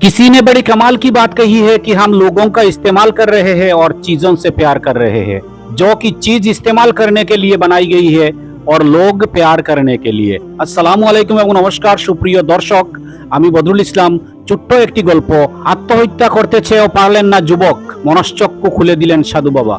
किसी ने बड़ी कमाल की बात कही है कि हम लोगों का इस्तेमाल कर रहे हैं और चीजों से प्यार कर रहे हैं जो कि चीज इस्तेमाल करने के लिए बनाई गई है और लोग प्यार करने के लिए আসসালামু আলাইকুম এবং নমস্কার সুপ্রিয় দর্শক আমি বদরুল ইসলাম ছোট্ট একটি গল্প আত্মহত্যা করতে চেয়েও পারলেন না যুবক মনশ্চক্ষু খুলে দিলেন সাধু বাবা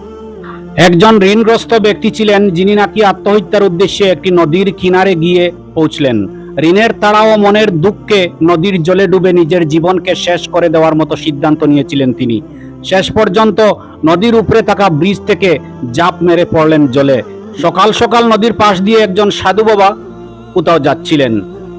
একজন ঋণগ্রস্ত ব্যক্তি ছিলেন যিনি নাকি আত্মহত্যার উদ্দেশ্যে একটি নদীর কিনারে গিয়ে পৌঁছলেন ঋণের তাড়া ও মনের দুঃখে নদীর জলে ডুবে নিজের জীবনকে শেষ করে দেওয়ার মতো সিদ্ধান্ত নিয়েছিলেন তিনি। শেষ পর্যন্ত নদীর উপরে থাকা ব্রিজ থেকে জাপ মেরে পড়লেন জলে। সকাল সকাল নদীর পাশ দিয়ে একজন সাধু বাবা কোথাও যাচ্ছিলেন।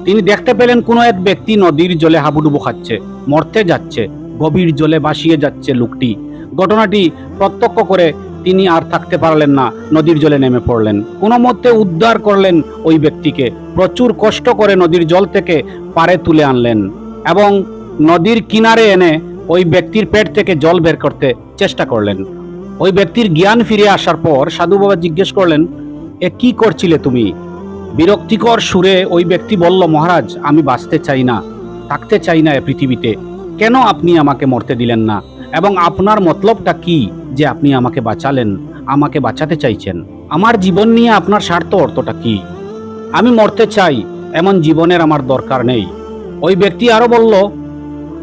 তিনি দেখতে পেলেন কোনো এক ব্যক্তি নদীর জলে হাবুডুবু খাচ্ছে, মরতে যাচ্ছে, গভীর জলে ভাসিয়ে যাচ্ছে লোকটি। ঘটনাটি প্রত্যক্ষ করে তিনি আর থাকতে পারলেন না, নদীর জলে নেমে পড়লেন। কোনো মতে উদ্ধার করলেন ওই ব্যক্তিকে। প্রচুর কষ্ট করে নদীর জল থেকে পারে তুলে আনলেন এবং নদীর কিনারে এনে ওই ব্যক্তির পেট থেকে জল বের করতে চেষ্টা করলেন। ওই ব্যক্তির জ্ঞান ফিরে আসার পর সাধু বাবা জিজ্ঞেস করলেন, এ কি করছিলে তুমি? বিরক্তিকর সুরে ওই ব্যক্তি বলল, মহারাজ, আমি বাঁচতে চাই না, থাকতে চাই না এ পৃথিবীতে। কেন আপনি আমাকে মরতে দিলেন না? এবং আপনার মতলবটা কি যে আপনি আমাকে বাঁচালেন, আমাকে বাঁচাতে চাইছেন? আমার জীবন নিয়ে আপনার স্বার্থ অর্থটা কি? আমি মরতে চাই, এমন জীবনের আমার দরকার নেই। ওই ব্যক্তি আরও বলল,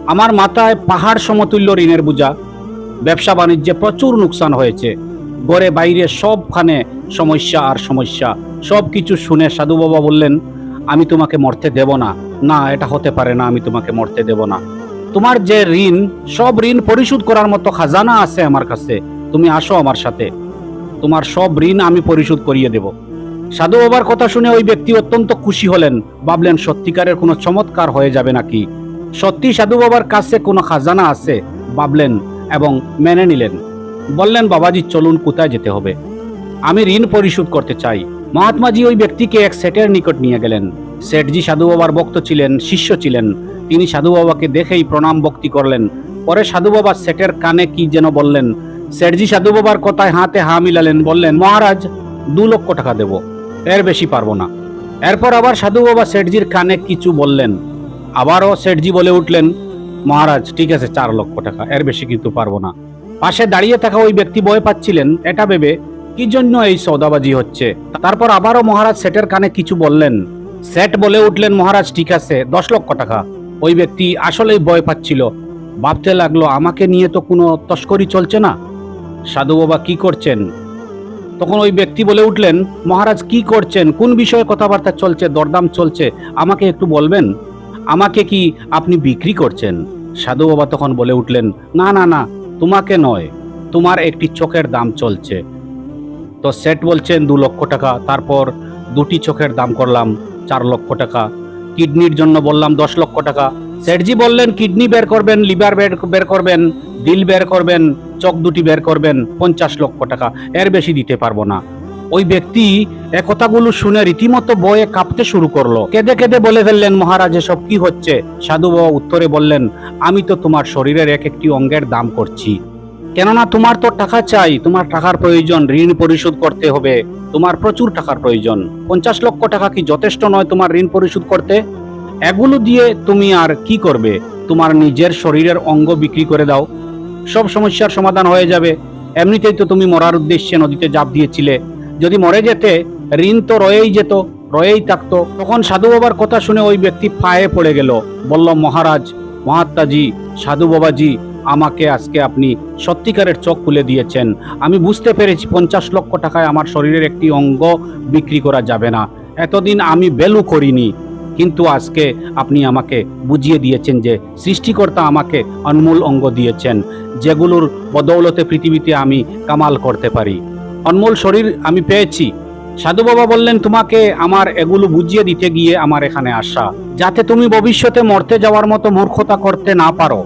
আমার মাথায় পাহাড় সমতুল্য ঋণের বোঝা। ব্যবসা বাণিজ্যে প্রচুর নুকসান হয়েছে। ঘরে বাইরে সবখানে সমস্যা আর সমস্যা। সব কিছু শুনে সাধু বাবা বললেন, আমি তোমাকে মরতে দেব না। না, এটা হতে পারে না, আমি তোমাকে মরতে দেব না। তোমার যে ঋণ, সব ঋণ পরিশোধ করার মতো খাজানা আছে আমার কাছে। তুমি আসো আমার সাথে। তোমার সব ঋণ আমি পরিশোধ করিয়ে দেব। সাধু বাবার কথা শুনে ওই ব্যক্তি অত্যন্ত খুশি হলেন, ভাবলেন সত্যিকারের কোনো চমৎকার হয়ে যাবে নাকি। সত্যি সাধু বাবার কাছে কোনো খাজানা আছে? ভাবলেন এবং মেনে নিলেন। বললেন, বাবাজি, চলুন, কোথায় যেতে হবে? আমি ঋণ পরিশোধ করতে চাই। মহাত্মাজি ওই ব্যক্তিকে এক সেটের নিকট নিয়ে গেলেন। সেটজি সাধু বাবার ভক্ত ছিলেন, শিষ্য ছিলেন। তিনি সাধু বাবাকে দেখেই প্রণাম ভক্তি করলেন। পরে সাধু বাবা সেটের কানে কি যেন বললেন। সেটজি সাধু বাবার কথায় হাতে হা মিলালেন, বললেন, মহারাজ, দু লক্ষ টাকা দেব, এর বেশি পারব না। এরপর আবার সাধু বাবা সেটজির কানে কিছু বললেন। আবারও সেটজি বলে উঠলেন, মহারাজ, ঠিক আছে, চার লক্ষ টাকা, এর বেশি কিন্তু পারব না। পাশে দাঁড়িয়ে থাকা ওই ব্যক্তি ভয় পাচ্ছিলেন, এটা ভেবে কি জন্য এই সৌদাবাজি হচ্ছে? তারপর আবারও মহারাজ সেটের কানে কিছু বললেন। সেট বলে উঠলেন, মহারাজ, ঠিক আছে, দশ লক্ষ টাকা। ওই ব্যক্তি আসলেই ভয় পাচ্ছিল। ভাবতে লাগল, আমাকে নিয়ে তো কোনো তস্করি চলছে না। সাধু বাবা কি করছেন? তখন ওই ব্যক্তি বলে উঠলেন, মহারাজ, কি করছেন? কোন বিষয়ে কথাবার্তা চলছে? দরদাম চলছে। আমাকে একটু বলবেন? আমাকে কি আপনি বিক্রি করছেন? সাধু বাবা তখন বলে উঠলেন, না না না, তোমাকে নয়। তোমার একটি চোখের দাম চলছে। তো সেট বলছেন, দু লক্ষ টাকা। তারপর দুটি চোখের দাম করলাম, চার লক্ষ টাকা। কিডনির জন্য বললাম দশ লক্ষ টাকা। সেটজি বললেন, কিডনি বের করবেন, লিভার বের বের করবেন, দিল বের করবেন, চোখ দুটি বের করবেন, পঞ্চাশ লক্ষ টাকা। এর বেশি দিতে পারব না। ওই ব্যক্তি এ কথাগুলো শুনে রীতিমতো বয়ে কাঁপতে শুরু করল। কেঁদে কেঁদে বলে ফেললেন, মহারাজ, এসব কি হচ্ছে? সাধু বাবা উত্তরে বললেন, আমি তো তোমার শরীরের এক একটি অঙ্গের দাম করছি। কেননা তোমার তো টাকা চাই, তোমার টাকার প্রয়োজন, ঋণ পরিশোধ করতে হবে। তোমার প্রচুর টাকার প্রয়োজন। পঞ্চাশ লক্ষ টাকা কি যথেষ্ট নয় তোমার ঋণ পরিশোধ করতে? এগুলো দিয়ে তুমি আর কি করবে? তোমার নিজের শরীরের অঙ্গ বিক্রি করে দাও। সব সমস্যার সমাধান হয়ে যাবে। এমনিতেই তো তুমি মরার উদ্দেশ্যে নদীতে জাপ দিয়েছিলে। যদি মরে যেতে, ঋণ তো রয়েই যেত, রয়েই থাকতো। তখন সাধু বাবার কথা শুনে ওই ব্যক্তি পায়ে পড়ে গেল। বলল, মহারাজ, মহাত্মাজি, সাধু বাবাজি আমাকে আজকে আপনি সত্যিকারের চোখ খুলে দিয়েছেন। আমি বুঝতে পেরেছি পঞ্চাশ লক্ষ টাকায় আমার শরীরের একটি অঙ্গ বিক্রি করা যাবে না। এতদিন আমি বেলু করিনি, কিন্তু আজকে আপনি আমাকে বুঝিয়ে দিয়েছেন যে সৃষ্টিকর্তা আমাকে অনমূল অঙ্গ দিয়েছেন, যেগুলোর বদৌলতে পৃথিবীতে আমি কামাল করতে পারি। অনমূল শরীর আমি পেয়েছি। সাধু বাবা বললেন, তোমাকে আমার এগুলো বুঝিয়ে দিতে গিয়ে আমার এখানে আসা, যাতে তুমি ভবিষ্যতে মরতে যাওয়ার মতো মূর্খতা করতে না পারো।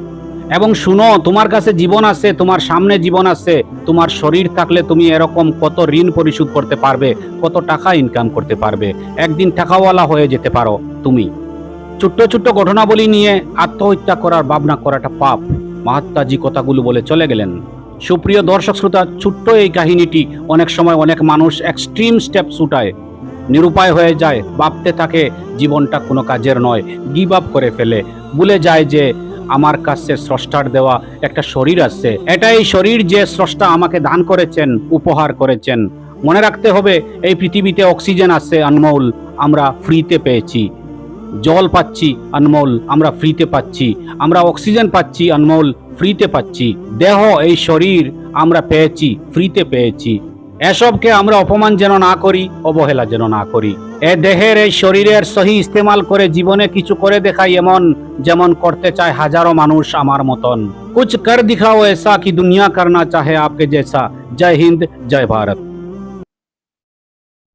এবং শুনো, তোমার কাছে জীবন আছে, তোমার সামনে জীবন আছে। তোমার শরীর থাকলে তুমি এরকম কত ঋণ পরিশোধ করতে পারবে, কত টাকা ইনকাম করতে পারবে। একদিন টাকাওয়ালা হয়ে যেতে পারো তুমি। ছোট্ট ছোট্ট ঘটনাবলী নিয়ে আত্মহত্যা করার ভাবনা করাটা পাপ। মহাত্মাজি কথাগুলো বলে চলে গেলেন। সুপ্রিয় দর্শক শ্রোতা, ছোট্ট এই কাহিনীটি অনেক সময় অনেক মানুষ এক্সট্রিম স্টেপ ছুটায় নিরুপায় হয়ে যায়, ভাবতে থাকে জীবনটা কোনো কাজের নয় গিভ আপ করে ফেলে। ভুলে যায় যে আমার কাছে স্রষ্টার দেওয়া একটা শরীর আছে। এটা এই শরীর যে স্রষ্টা আমাকে দান করেছেন, উপহার করেছেন। মনে রাখতে হবে, এই পৃথিবীতে অক্সিজেন আছে আনমোল, আমরা ফ্রিতে পেয়েছি। জল পাচ্ছি আনমোল, আমরা ফ্রিতে পাচ্ছি। আমরা অক্সিজেন পাচ্ছি আনমোল, ফ্রিতে পাচ্ছি। দেহ, এই শরীর আমরা পেয়েছি, ফ্রিতে পেয়েছি। এসবকে আমরা অপমান যেন না করি, অবহেলা যেন না করি। এ দেহের এই শরীরের সহি ইস্তেমাল করে জীবনে কিছু করে দেখাই এমন যেমন করতে চায় হাজারো মানুষ আমার মতন। কুচ কর দিখাও এসা কি দুনিয়া করনা চাহে আপকে জেসা। জয় হিন্দ, জয় ভারত।